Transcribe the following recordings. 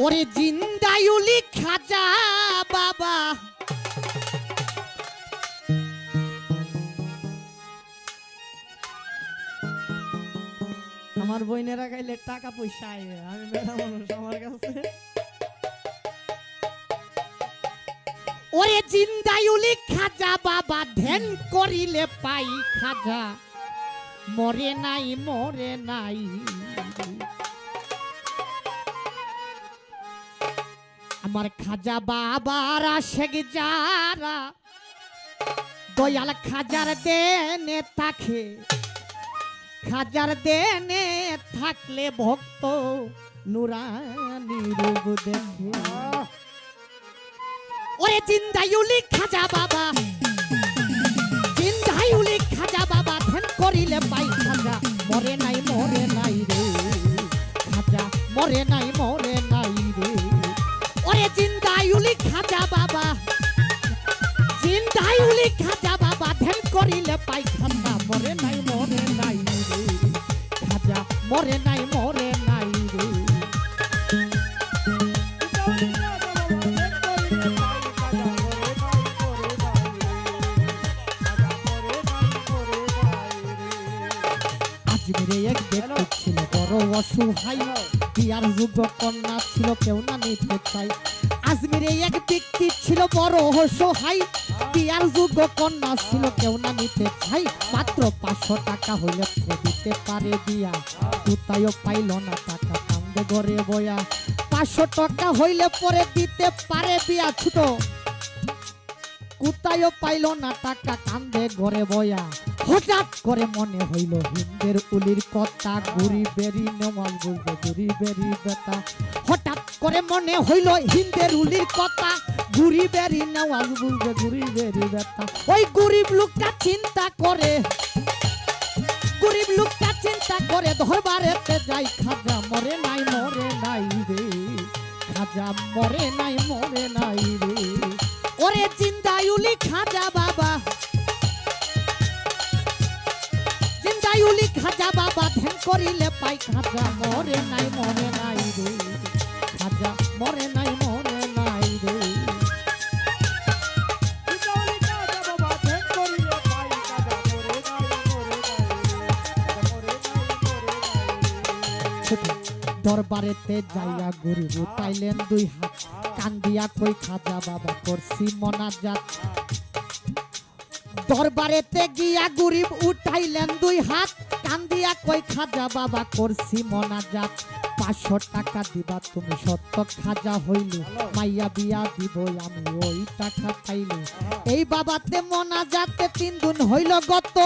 ওরে জিন্দায়ুলি খাজা বাবা। আমার বইনেরা গাইলে টাকা পয়সা আয় আমি বেড়া মানুষ আমার কাছে। ওরে জিন্দায়ুলি খাজা বাবা ধ্যান করিলে পাই খাজা। মরে নাই মরে নাই। আমার খাজা বাবার আশেক যারা দয়াল খাজার দেনে থাকে, খাজার দেনে থাকলে ভক্ত নুরানি রূপ দেখে। ওরে জিন্দাইউলি খাজা বাবা, জিন্দাইউলি খাজা বাবা, ধ্যান করিলে পাই খাজা, মরে নাই মরে নাই রে। খাজা মরে নাই, মরে জিন্দাইউলি খাজা বাবা। জিন্দাইউলি খাজা বাবা, ধ্যান করিলে পাই খাজা মরে নাই মরে নাই রে। খাজা, মরে নাই মরে নাই রে। আজমিরে এক ব্যক্তি ছিল বড় অসহায় বিয়ার যোগ্য কন্যা ছিল, কেউ না নিতে আজমিরে এক ব্যক্তি ছিল, বড় অসহায়। বিয়ার যোগ্য কন্যা ছিল, কেউ না নিতে মাত্র পাঁচশো টাকা হইলে দিতে পারে বিয়া কোথায় পাইল না টাকা, কান্দে ঘরে বয়া। পাঁচশো টাকা হইলে পরে দিতে পারে বিয়া ছোট। কোথায় পাইল না টাকা, কান্দে ঘরে বয়া। হঠাৎ করে মনে হইল হিন্দের উলির কথা ঘুরি বেরি নেওয়াল বলবে ঘুরি বেরি বেতা। হঠাৎ করে মনে হইল হিন্দের উলির কথা ঘুরি বেরি নেওয়াল বলবে ঘুরি বেরি বেতা। ওই গরিব লোকটা চিন্তা করে, গরিব লোকটা চিন্তা করে ধরবারেতে যাই, খাজা মরে নাই মরে নাই রে। খাজা মরে নাই মরে নাই রে। ওরে জিন্দায়ুলি খাজা বাবা জিন্দায়ুলি খাজা বাবা ধ্যান করিলে পাই খাজা, মরে নাই মরে নাই রে। খাজা, মরে নাই দরবারেতে যাইয়া গরিব উঠাইলেন দুই হাত। কান্দিয়া কই খাজা বাবা করছি মনাজাত। দরবারেতে গিয়া গরিব উঠাইলেন দুই হাত। কান্দিয়া কই খাজা বাবা করছি মনাজাত। পাঁচশো টাকা দিবা তুমি সত্য খাজা হইলে। মাইয়া বিয়া দিব আমি ওই টাকা পাইলে এই বাবাতে মনাজাতে তিন দিন হইল গত।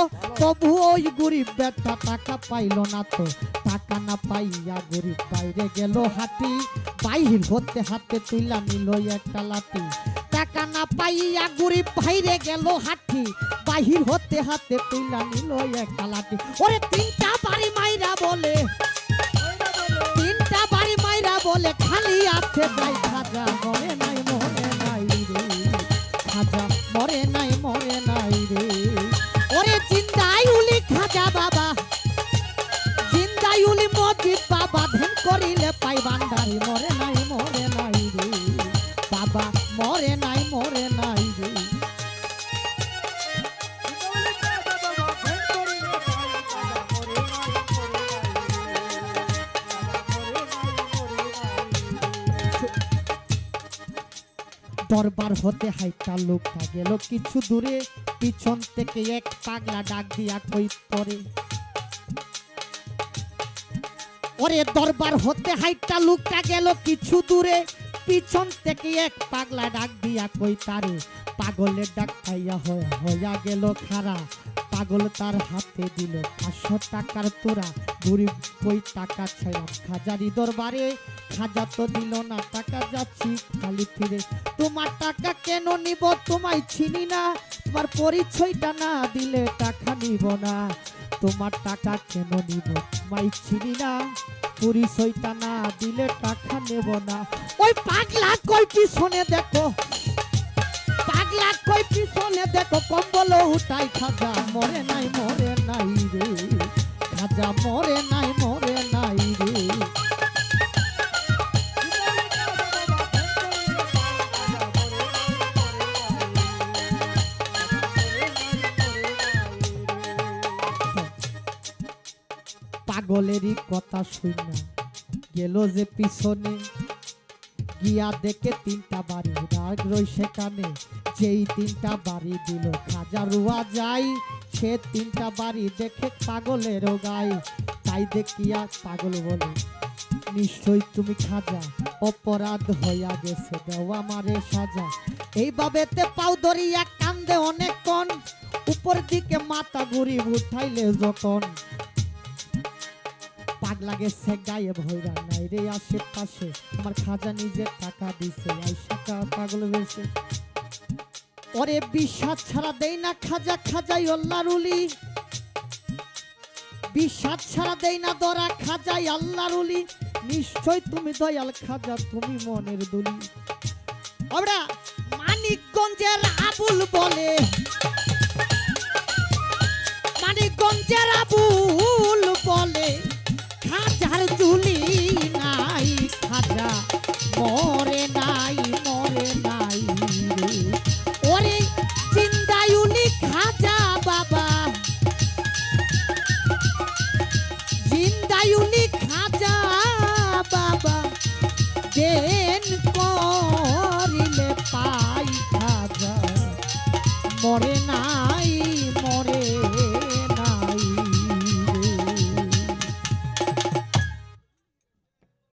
তবু ওই গরিব বেটা টাকা পাইল না তো। টাকা না পাইয়া গরিব বাইরে গেল হাতি বাহির হতে হাতে তুইলা নিল একটা লাঠি। টাকা না পাইয়া গরিব বাইরে গেল হাতি বাহির হতে হাতে তুইলা নিল একটা লাঠি ওরে তিনটা বাড়ি মাইরা বলে, তিনটা বাড়ি মাইরা বলে, খালি আছে যাই, খাজা মরে নাই মরে নাই রে। খাজা মরে নাই মরে নাই রে। ওরে জিন্দাই উলি খাজা বাবা, জিন্দাই উলি মজিদ বাবা, ধ্যান করিলে পাই বান্দারি, মরে নাই দরবার হতে হাইটা লোকটা গেল কিছু দূরে পিছন থেকে এক পাগলা ডাক দিয়া কই পরে? ওরে দরবার হতে হাইটা লোকটা গেল কিছু দূরে পিছন থেকে এক পাগলা ডাক দিয়া কই তারে? পাগলের ডাক খাইয়া হয়া হইয়া গেল খারা পাগল তার হাতে দিল পাঁচশো টাকার তোরা গরিব কই টাকা ছাইলাম খাজারি দরবারে, খাজা তো দিল না, টাকা যাচ্ছি খালি ফিরে। তোমার টাকা কেন নিব তোমায় চিনি না, তোমার পরিচয়টা না দিলে টাকা নিব না। তোমার টাকা কেন নিব তোমায় চিনি না, পরিচয়টা না দিলে টাকা নেব না। ওই পাগলা কই পিছনে দেখো, পাগলা কই পিছনে দেখো, কম্বল উঠাই খাজা মরে নাই পাগলেরই কথা শুন গেল যে পিছনে। গিয়া দেখে তিনটা বাড়ি, রাগ রই সেখানে। যেই তিনটা বাড়ি দিল, খাজা রুয়া যাই, সে তিনটা বাড়ি দেখে পাগলেরও গাই। তাই দেখিয়া পাগল বলে নিশ্চয় তুমি খাজা, অপরাধ হইয়া গেছে দেওয়া মারে সাজা। এইভাবেতে পাও ধরিয়া কান্দে অনেকক্ষণ। উপর দিকে মাথা ঘুরি উঠাইলে যখন পাগলা গেছে গায়ে ভৈরা নাই রে আশেপাশে আমার খাজা নিজের টাকা দিছে, আইসা পাগল বেছে ওরে বিশ্বাস ছাড়া দেই না খাজা, খাজাই অল্লারুলি বিশ্বাস ছাড়া দেই না দরা, খাজাই আল্লাহরুলি নিশ্চয় তুমি দয়াল খাজা, তুমি মনের দুলি। আমরা মানিকগঞ্জের আবুল বলে। বাড়ি